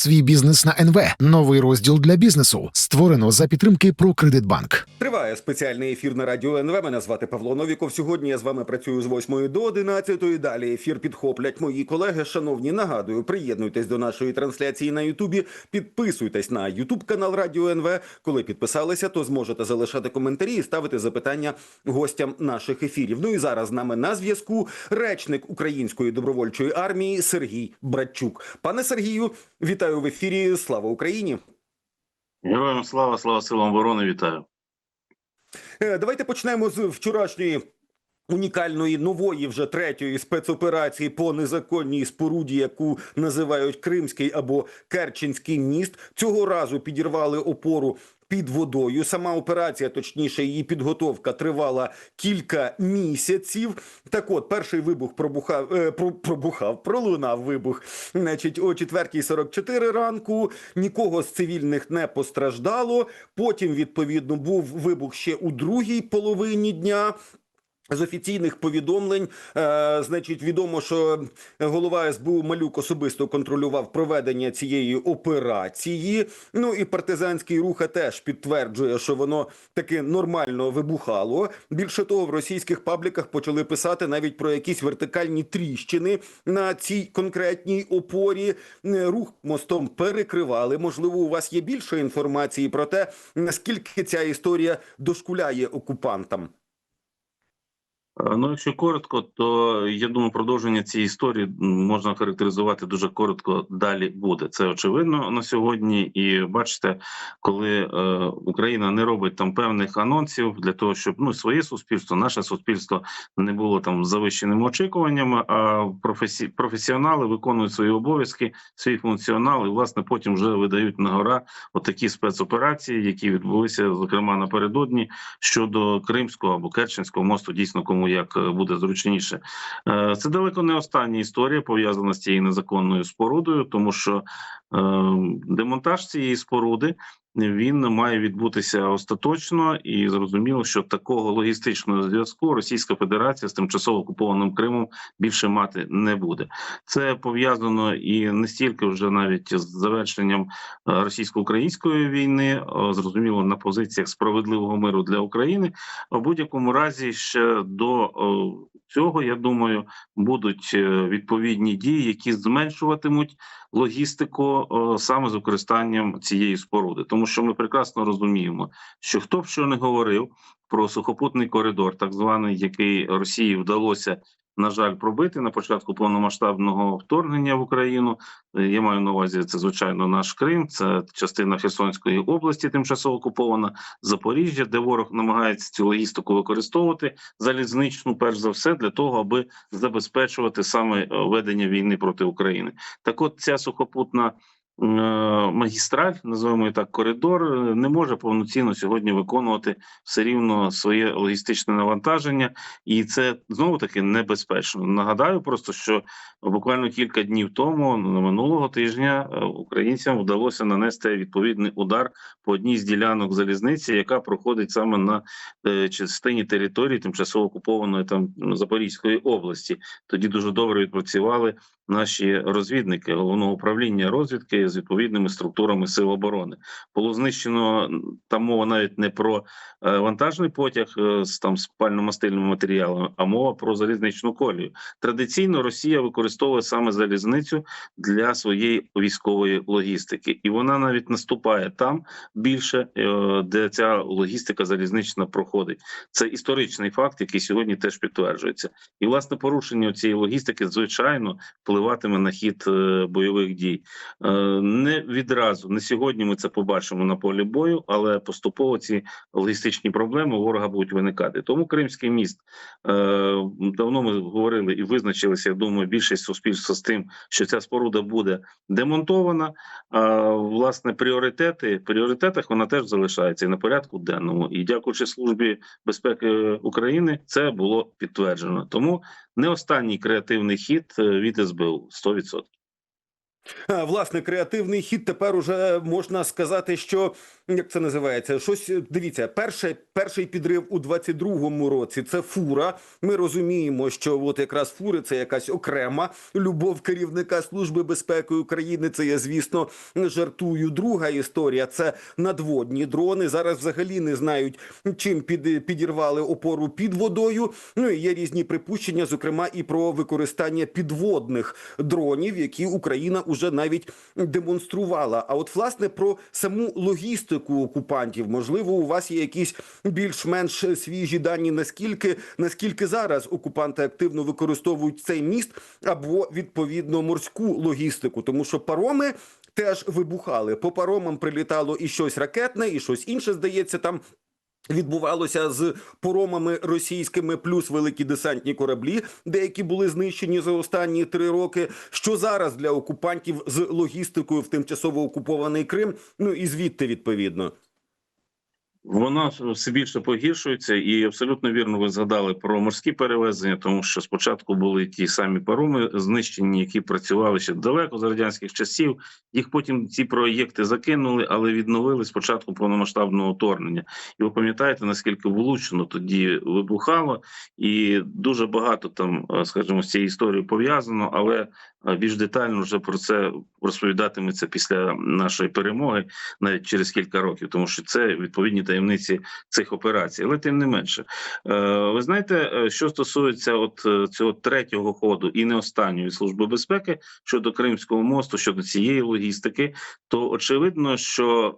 свій бізнес на НВ. Новий розділ для бізнесу створено за підтримки «Прокредитбанк». Триває спеціальний ефір на радіо НВ. Мене звати Павло Новіков. Сьогодні я з вами працюю з 8 до 11. Далі ефір підхоплять мої колеги. Шановні, нагадую, приєднуйтесь до нашої трансляції на Ютубі. Підписуйтесь на Ютуб канал Радіо НВ. Коли підписалися, то зможете залишати коментарі і ставити запитання гостям наших ефірів. Ну і зараз з нами на зв'язку речник Української добровольчої армії Сергій Братчук. Пане Сергію, вітаю в ефірі. Слава Україні! Героям слава, слава силам оборони, вітаю. Е, Давайте почнемо з вчорашньої. Унікальної нової вже третьої спецоперації по незаконній споруді, яку називають Кримський або Керченський міст. Цього разу підірвали опору під водою. Сама операція, точніше, її підготовка тривала кілька місяців. Так от, перший вибух пробухав, е, про- пробухав, пролунав вибух. Значить, о 4.44 ранку нікого з цивільних не постраждало. Потім, відповідно, був вибух ще у другій половині дня. З офіційних повідомлень, е, значить, відомо, що голова СБУ Малюк особисто контролював проведення цієї операції. Ну і партизанський рух теж підтверджує, що воно таки нормально вибухало. Більше того, в російських пабліках почали писати навіть про якісь вертикальні тріщини на цій конкретній опорі. Рух мостом перекривали. Можливо, у вас є більше інформації про те, наскільки ця історія дошкуляє окупантам. Е, Ну, якщо коротко, то я думаю, продовження цієї історії можна характеризувати дуже коротко. Далі буде це очевидно на сьогодні. І бачите, коли е, Україна не робить там певних анонсів для того, щоб ну своє суспільство, наше суспільство не було там завищеними очікуваннями. А професі... професіонали виконують свої обов'язки, свій функціонал, і власне потім вже видають на гора отакі спецоперації, які відбулися зокрема напередодні щодо Кримського або Керченського мосту, дійсно кому як е, буде зручніше. Е, Це далеко не остання історія пов'язана з цією незаконною спорудою, тому що е, демонтаж цієї споруди. Він має відбутися остаточно і зрозуміло, що такого логістичного зв'язку Російська Федерація з тимчасово окупованим Кримом більше мати не буде. Це пов'язано і не стільки вже навіть з завершенням е, російсько-української війни, е, зрозуміло на позиціях справедливого миру для України. В будь-якому разі ще до е, цього я думаю будуть е, відповідні дії, які зменшуватимуть логістику е, саме з використанням цієї споруди, тому що ми прекрасно розуміємо, що хто б що не говорив про сухопутний коридор, так званий, який Росії вдалося. На жаль, пробити на початку повномасштабного вторгнення в Україну. Е, Я маю на увазі це звичайно наш Крим, це частина Херсонської області, тимчасово окупована Запоріжжя, де ворог намагається цю логістику використовувати залізничну, перш за все, для того, аби забезпечувати саме е, ведення війни проти України. Так, от ця сухопутна. Е, Магістраль, називаємо її так, коридор не може повноцінно сьогодні виконувати все рівно своє логістичне навантаження, і це знову таки небезпечно. Нагадаю просто, що буквально кілька днів тому, ну, минулого тижня, е, українцям вдалося нанести відповідний удар по одній з ділянок залізниці, яка проходить саме на е, частині території тимчасово окупованої там Запорізької області. Тоді дуже добре відпрацювали наші розвідники головного управління розвідки з відповідними структурами сил оборони. Було знищено там мова навіть не про е, вантажний потяг е, з там спально-мастильними матеріалами, а мова про залізничну колію. Традиційно Росія використовує саме залізницю для своєї військової логістики, і вона навіть наступає там більше, е, де ця логістика залізнична проходить. Це історичний факт, який сьогодні теж підтверджується. І власне порушення цієї логістики, звичайно, впливатиме на хід е, бойових дій. Е, Не відразу, не сьогодні ми це побачимо на полі бою, але поступово ці логістичні проблеми ворога будуть виникати. Тому Кримський міст е, давно ми говорили і визначилися. Я думаю, більшість суспільства з тим, що ця споруда буде демонтована. А власне пріоритети пріоритетах вона теж залишається і на порядку денному. І дякуючи службі безпеки України, це було підтверджено. Тому не останній креативний хід е, від СБУ 100%. Власне, креативний хід тепер уже можна сказати, що як це називається? Щось дивіться, перше, перший підрив у 22-му році це фура. Ми розуміємо, що от якраз фури це якась окрема любов керівника Служби безпеки України. Це я, звісно, жартую. Друга історія це надводні дрони. Зараз взагалі не знають, чим під, підірвали опору під водою. Ну і є різні припущення, зокрема і про використання підводних дронів, які Україна уже навіть демонструвала. А от власне про саму логістику окупантів, можливо, у вас є якісь більш-менш свіжі дані, наскільки наскільки зараз окупанти активно використовують цей міст або відповідно морську логістику, тому що пароми теж вибухали. По паромам прилітало і щось ракетне, і щось інше здається там. Відбувалося з поромами російськими, плюс великі десантні кораблі, деякі були знищені за останні три роки. Що зараз для окупантів з логістикою в тимчасово окупований Крим? Ну і звідти відповідно. Воно все більше погіршується, і абсолютно вірно ви згадали про морські перевезення, тому що спочатку були ті самі пароми знищені, які працювали ще далеко з радянських часів. Їх потім ці проєкти закинули, але відновили спочатку повномасштабного вторгнення. І ви пам'ятаєте, наскільки влучно тоді вибухало, і дуже багато там, е, скажімо, з цією історією пов'язано, але е, більш детально вже про це розповідатиметься після нашої перемоги, навіть через кілька років, тому що це відповідні таємниці цих операцій. Але тим не менше, Е, ви знаєте, е, що стосується от е, цього третього ходу і не останньої служби безпеки щодо Кримського мосту, щодо цієї логістики, то очевидно, що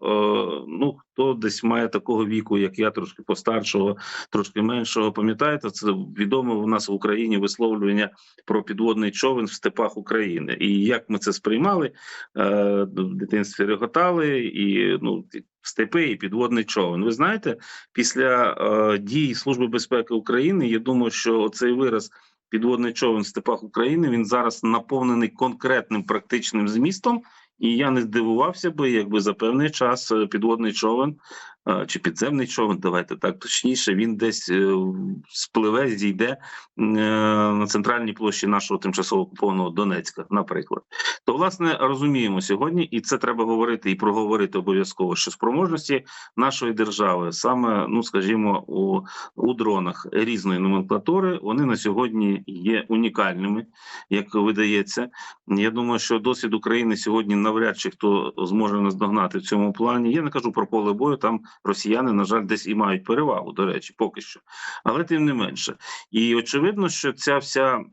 ну хто десь має такого віку, як я, трошки постаршого, трошки меншого, пам'ятаєте, це відомо у нас в Україні висловлювання про підводний човен в степах України. І як ми це сприймали в дитинстві реготали, і ну степи і підводний човен. Ви знаєте, після е, дій Служби безпеки України, я думаю, що цей вираз. Підводний човен в степах України він зараз наповнений конкретним практичним змістом, і я не здивувався би, якби за певний час е, підводний човен чи підземний човен, давайте так точніше, він десь е, спливе, зійде е, на центральній площі нашого тимчасово окупованого Донецька, наприклад. То власне розуміємо сьогодні, і це треба говорити і проговорити обов'язково, що спроможності нашої держави, саме ну скажімо, у, у дронах різної номенклатури, вони на сьогодні є унікальними, як видається. Я думаю, що досвід України сьогодні навряд чи хто зможе наздогнати в цьому плані. Я не кажу про поле бою. Там росіяни, на жаль, десь і мають перевагу. До речі, поки що, але тим не менше. І очевидно, що ця вся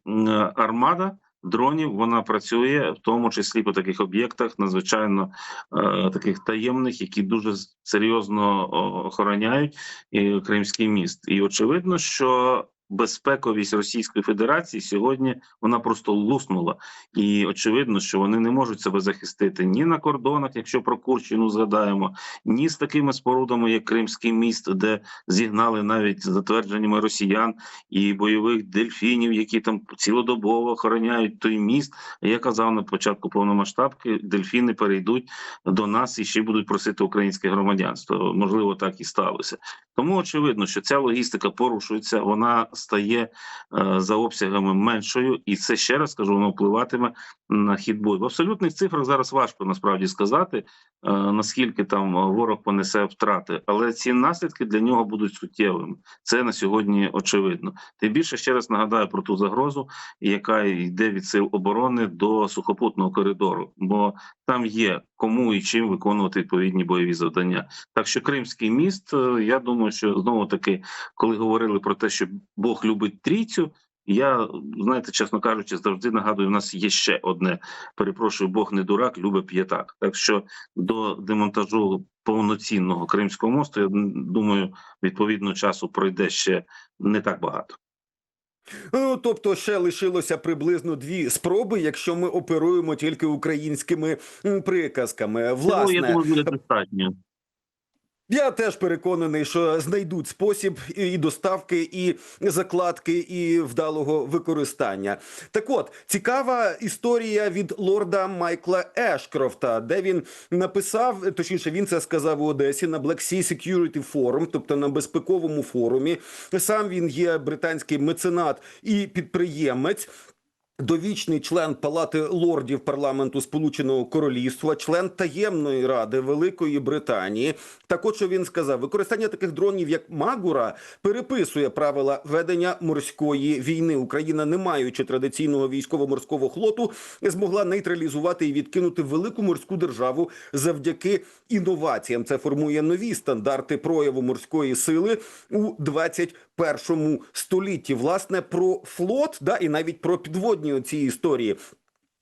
армада. Дронів вона працює в тому числі по таких об'єктах, надзвичайно е, таких таємних, які дуже серйозно охороняють е, Кримський міст. І очевидно, що безпековість Російської Федерації сьогодні вона просто луснула, і очевидно, що вони не можуть себе захистити ні на кордонах, якщо про Курщину згадаємо, ні з такими спорудами, як Кримський міст, де зігнали навіть за твердженнями росіян і бойових дельфінів, які там цілодобово охороняють той міст. Я казав на початку повномасштабки, дельфіни перейдуть до нас і ще будуть просити українське громадянство. Можливо, так і сталося. Тому очевидно, що ця логістика порушується, вона стає е, за обсягами меншою, і це ще раз кажу, воно впливатиме на хід бою. В абсолютних цифрах зараз важко насправді сказати, е, наскільки там ворог понесе втрати, але ці наслідки для нього будуть суттєвими. Це на сьогодні очевидно. Тим більше ще раз нагадаю про ту загрозу, яка йде від сил оборони до сухопутного коридору, бо там є кому і чим виконувати відповідні бойові завдання. Так що Кримський міст, е, я думаю, що знову таки, коли говорили про те, що Бог любить трійцю. Я знаєте, чесно кажучи, завжди нагадую, у нас є ще одне. Перепрошую, Бог не дурак, любить п'ятак. Так що до демонтажу повноцінного Кримського мосту, я думаю, відповідно часу пройде ще не так багато. Ну, тобто ще лишилося приблизно дві спроби, якщо ми оперуємо тільки українськими приказками. Власне, я думаю, буде достатньо. Я теж переконаний, що знайдуть спосіб і доставки, і закладки, і вдалого використання. Так от цікава історія від лорда Майкла Ешкрофта, де він написав, точніше, він це сказав у Одесі на Black Sea Security Forum, тобто на безпековому форумі. Сам він є британський меценат і підприємець. Довічний член Палати лордів парламенту Сполученого Королівства, член таємної ради Великої Британії. Також що він сказав, використання таких дронів, як Магура, переписує правила ведення морської війни. Україна, не маючи традиційного військово-морського флоту, змогла нейтралізувати і відкинути велику морську державу завдяки інноваціям. Це формує нові стандарти прояву морської сили у 21 столітті. Власне про флот, да і навіть про підводні ці історії.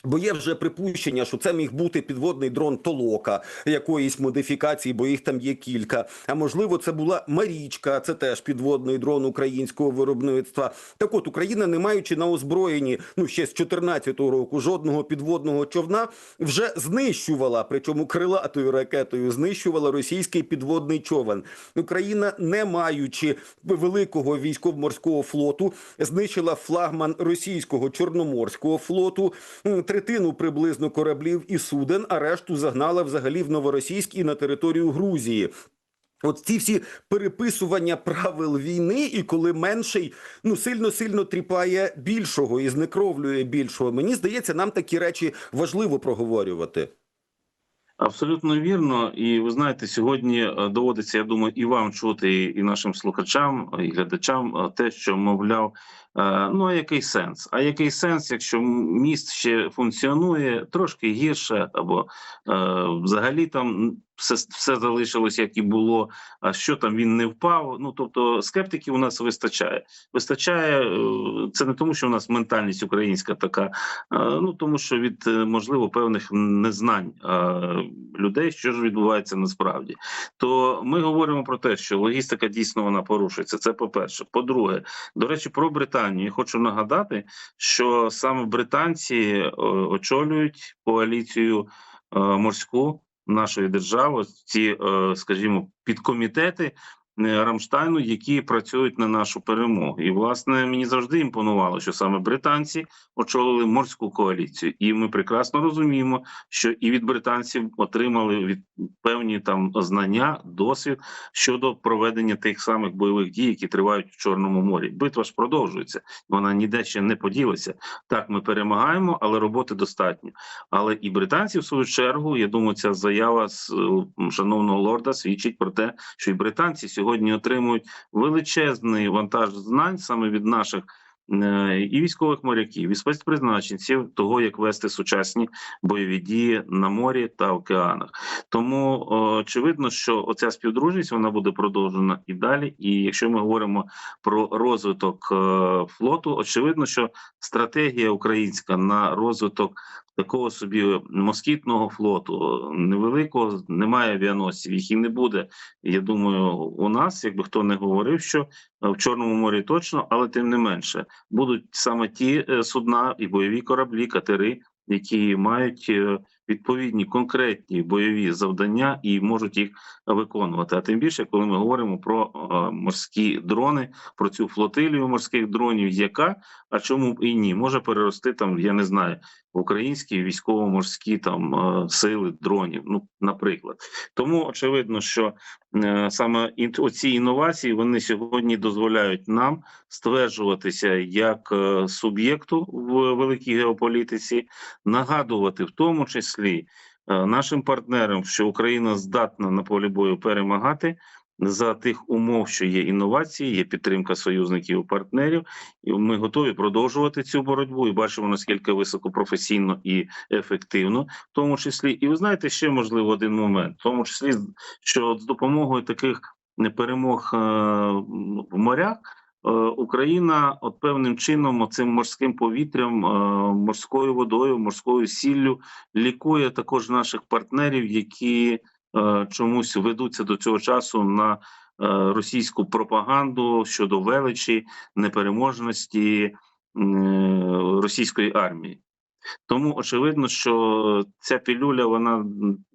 Бо є вже припущення, що це міг бути підводний дрон Толока якоїсь модифікації, бо їх там є кілька. А можливо, це була Марічка, це теж підводний дрон українського виробництва. Так от Україна, не маючи на озброєнні, ну ще з 14-го року жодного підводного човна, вже знищувала, причому крилатою ракетою, знищувала російський підводний човен. Україна, не маючи великого військово-морського флоту, знищила флагман російського чорноморського флоту. Третину приблизно кораблів і суден, а решту загнала взагалі в Новоросійськ і на територію Грузії. От ці всі переписування правил війни, і коли менший ну сильно сильно тріпає більшого і знекровлює більшого. Мені здається, нам такі речі важливо проговорювати. Абсолютно вірно, і ви знаєте, сьогодні е, доводиться, я думаю, і вам чути, і нашим слухачам, і глядачам е, те, що мовляв, ну а який сенс? А який сенс, якщо міст ще функціонує трошки гірше, або е, взагалі там все, все залишилось, як і було. А що там він не впав? Ну тобто скептиків у нас вистачає. Вистачає е, це не тому, що у нас ментальність українська така, е, ну тому що від е, можливо певних незнань людей, що ж відбувається насправді. То ми говоримо про те, що логістика дійсно вона порушується. Це по перше. По-друге, до речі, про Британію я хочу нагадати, що саме британці очолюють коаліцію морську нашої держави, ці, е, скажімо, підкомітети. Е, Рамштайну, які працюють на нашу перемогу, і власне мені завжди імпонувало, що саме британці очолили морську коаліцію, і ми прекрасно розуміємо, що і від британців отримали від певні там знання, досвід щодо проведення тих самих бойових дій, які тривають в Чорному морі. Битва ж продовжується, вона ніде ще не поділася. Так, ми перемагаємо, але роботи достатньо. Але і британці, в свою чергу, я думаю, ця заява з е, шановного лорда свідчить про те, що і британці сьогодні отримують величезний вантаж знань саме від наших. е, І військових моряків, і спецпризначенців того, як вести сучасні бойові дії на морі та океанах. Тому очевидно, що оця співдружність вона буде продовжена і далі. І якщо ми говоримо про розвиток е, флоту, очевидно, що стратегія українська на розвиток такого собі москітного флоту невеликого, немає авіаносців, їх і не буде. Я думаю, у нас, якби хто не говорив, що е, в Чорному морі точно, але тим не менше будуть саме ті е, судна і бойові кораблі, катери, які мають е, відповідні конкретні бойові завдання і можуть їх виконувати. А тим більше, коли ми говоримо про морські дрони, про цю флотилію морських дронів, яка а чому б і ні, може перерости там, я не знаю, українські військово-морські там е, сили дронів. Ну, наприклад, тому очевидно, що е, саме оці інновації вони сьогодні дозволяють нам стверджуватися як е, суб'єкту в великій геополітиці, нагадувати в тому числі нашим партнерам, що Україна здатна на полі бою перемагати. За тих умов, що є інновації, є підтримка союзників і партнерів, і ми готові продовжувати цю боротьбу і бачимо наскільки високопрофесійно і ефективно, в тому числі. І ви знаєте, ще можливо один момент, в тому числі що з допомогою таких перемог е, в морях. е, Україна от певним чином цим морським повітрям, е, морською водою, морською сіллю лікує також наших партнерів, які чомусь ведуться до цього часу на е, російську пропаганду щодо величі, непереможності російської армії. Тому очевидно, що ця пілюля, вона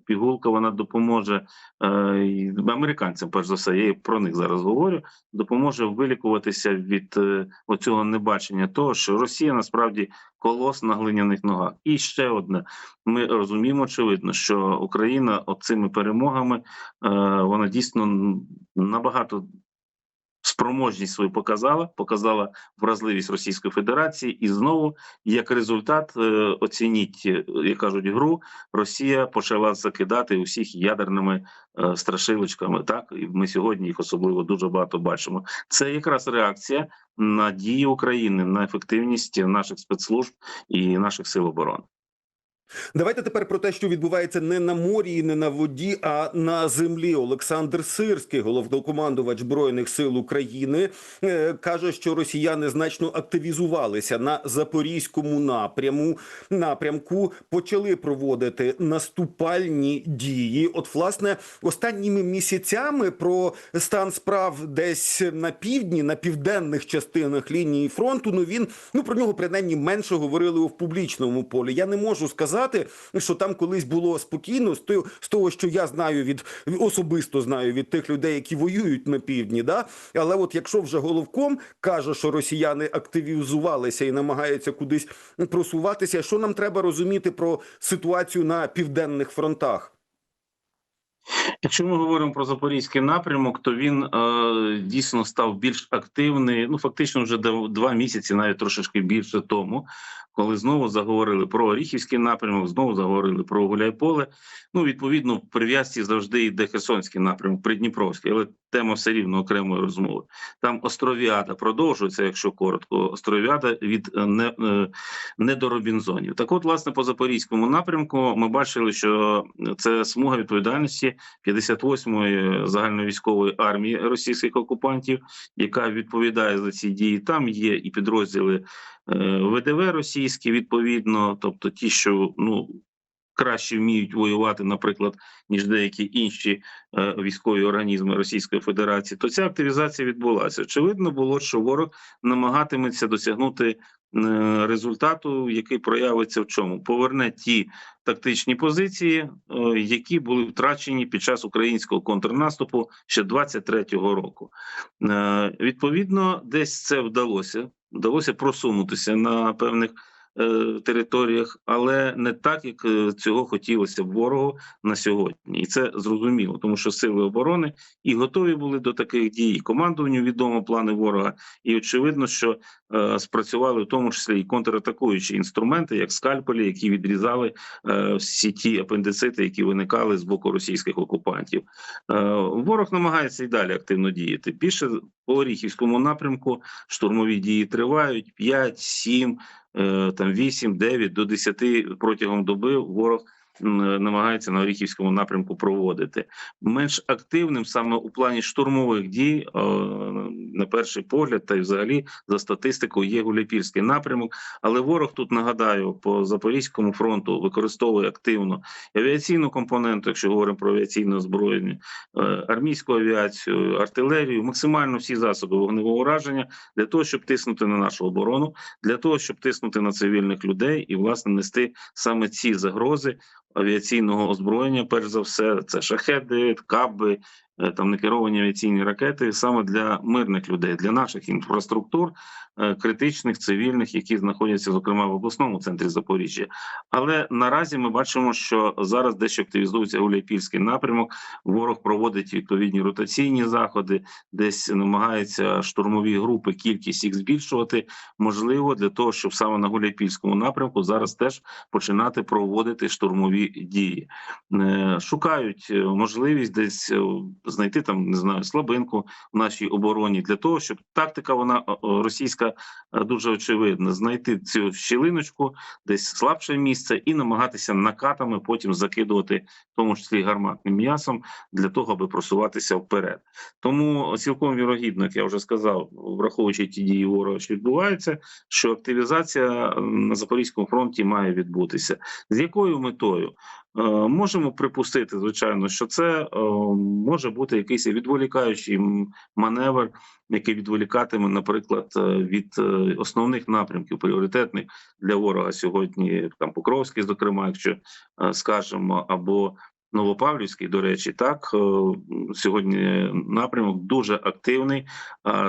пігулка, вона допоможе е, американцям, перш за все, я про них зараз говорю, допоможе вилікуватися від е, оцього небачення того, що Росія насправді колос на глиняних ногах. І ще одне: ми розуміємо, очевидно, що Україна оцими перемогами е, вона дійсно набагато спроможність свою показала, показала вразливість Російської Федерації, і знову, як результат, е, оцініть, е, як кажуть, гру Росія почала закидати усіх ядерними е, страшилочками. Так і ми сьогодні їх особливо дуже багато бачимо. Це якраз реакція на дії України, на ефективність наших спецслужб і наших сил оборони. Давайте тепер про те, що відбувається не на морі, і не на воді, а на землі. Олександр Сирський, головнокомандувач збройних сил України, е, каже, що росіяни значно активізувалися на запорізькому напряму. Напрямку почали проводити наступальні дії. От, власне, останніми місяцями про стан справ десь на півдні, на південних частинах лінії фронту. Ну він ну про нього принаймні менше говорили у публічному полі. Я не можу сказати, що там колись було спокійно з того, що я знаю від особисто знаю від тих людей, які воюють на півдні. Да? Але от якщо вже головком каже, що росіяни активізувалися і намагаються кудись просуватися, що нам треба розуміти про ситуацію на південних фронтах? Якщо ми говоримо про запорізький напрямок, то він е, дійсно став більш активний. Ну фактично, вже два місяці, навіть трошечки більше тому, коли знову заговорили про Оріхівський напрямок, знову заговорили про Гуляйполе. Ну відповідно, в прив'язці завжди йде Херсонський напрямок, Придніпровський, але тема все рівно окремої розмови. Там Островіада продовжується, якщо коротко. Островіада від е, не, е, недоробінзонів. Так, от, власне, по запорізькому напрямку ми бачили, що це смуга відповідальності 58-ї загальновійськової армії російських окупантів, яка відповідає за ці дії. Там є і підрозділи е, ВДВ російські, відповідно, тобто ті, що ну. Краще вміють воювати, наприклад, ніж деякі інші е, військові організми Російської Федерації, то ця активізація відбулася. Очевидно було, що ворог намагатиметься досягнути е, результату, який проявиться в чому? Поверне ті тактичні позиції, е, які були втрачені під час українського контрнаступу ще 23-го року. Е, Відповідно, десь це вдалося. Вдалося просунутися на певних територіях, але не так, як е, цього хотілося ворогу на сьогодні, і це зрозуміло, тому що сили оборони і готові були до таких дій. Командуванню відомо плани ворога, і очевидно, що е, спрацювали в тому числі і контратакуючі інструменти, як скальпелі, які відрізали е, всі ті апендицити, які виникали з боку російських окупантів. Е, ворог намагається і далі активно діяти. Більше по Оріхівському напрямку штурмові дії тривають 5, 7, е, там 8, 9 до 10 протягом доби ворог намагається на Оріхівському напрямку проводити. Менш активним саме у плані штурмових дій, е, на перший погляд, та й взагалі за статистикою є Гуляйпільський напрямок. Але ворог тут нагадаю по Запорізькому фронту використовує активно авіаційну компоненту, якщо говоримо про авіаційне озброєння, е, армійську авіацію, артилерію, максимально всі засоби вогневого ураження для того, щоб тиснути на нашу оборону, для того, щоб тиснути на цивільних людей і власне нести саме ці загрози авіаційного озброєння. Перш за все, це шахеди, каби. е, Там некеровані авіаційні ракети саме для мирних людей, для наших інфраструктур критичних цивільних, які знаходяться зокрема в обласному центрі Запоріжжя. Але наразі ми бачимо, що зараз дещо активізується Гуляйпільський напрямок. Ворог проводить відповідні ротаційні заходи, десь намагається штурмові групи, кількість їх збільшувати. Можливо, для того, щоб саме на Гуляйпільському напрямку зараз теж починати проводити штурмові дії. Е, Шукають е, можливість десь е, знайти там не знаю слабинку в нашій обороні для того, щоб тактика вона е, е, російська е, дуже очевидна. Знайти цю щілиночку, десь слабше місце, і намагатися накатами потім закидувати, в тому числі гарматним м'ясом, для того, аби просуватися вперед. Тому цілком вірогідно, як я вже сказав, враховуючи ті дії ворога, що відбуваються, що активізація е, на Запорізькому фронті має відбутися. З якою метою? Е, Можемо припустити, звичайно, що це е, може бути якийсь відволікаючий маневр, який відволікатиме, наприклад, е, від основних напрямків пріоритетних для ворога сьогодні, там Покровський, зокрема, якщо скажемо, або Новопавлівський, до речі, так сьогодні напрямок дуже активний.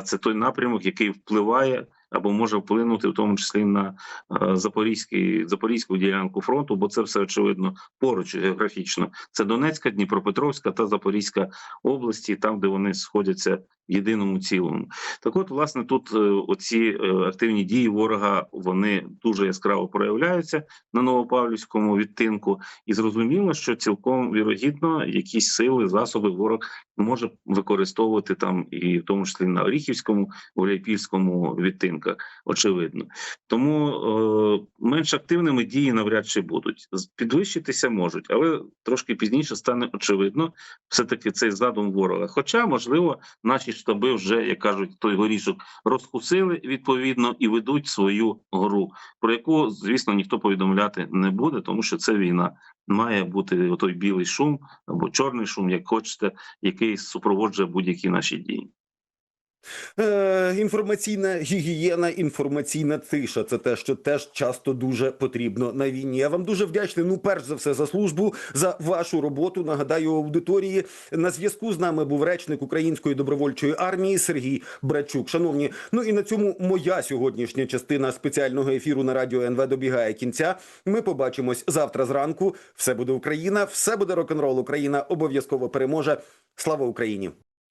Це той напрямок, який впливає або може вплинути в тому числі на е, запорізький запорізьку ділянку фронту, бо це все очевидно поруч географічно. Це Донецька, Дніпропетровська та Запорізька області, там де вони сходяться в єдиному цілому. Так, от, власне, тут е, оці е, активні дії ворога вони дуже яскраво проявляються на Новопавлівському відтинку, і зрозуміло, що цілком вірогідно якісь сили, засоби ворог може використовувати там, і в тому числі на Оріхівському, Гуляйпільському відтинках. Очевидно, тому е, менш активними дії навряд чи будуть підвищитися можуть, але трошки пізніше стане очевидно все таки цей задум ворога. Хоча, можливо, наші штаби вже як кажуть, той горішок розкусили відповідно і ведуть свою гру, про яку звісно ніхто повідомляти не буде, тому що це війна. Має бути той білий шум або чорний шум, як хочете, який супроводжує будь-які наші дії. Е, інформаційна гігієна, інформаційна тиша це те, що теж часто дуже потрібно на війні. Я вам дуже вдячний. Ну, перш за все, за службу, за вашу роботу. Нагадаю, аудиторії на зв'язку з нами був речник Української добровольчої армії Сергій Брачук. Шановні, ну і на цьому моя сьогоднішня частина спеціального ефіру на радіо НВ добігає кінця. Ми побачимось завтра зранку. Все буде Україна, все буде рок-н-рол. Україна обов'язково переможе. Слава Україні!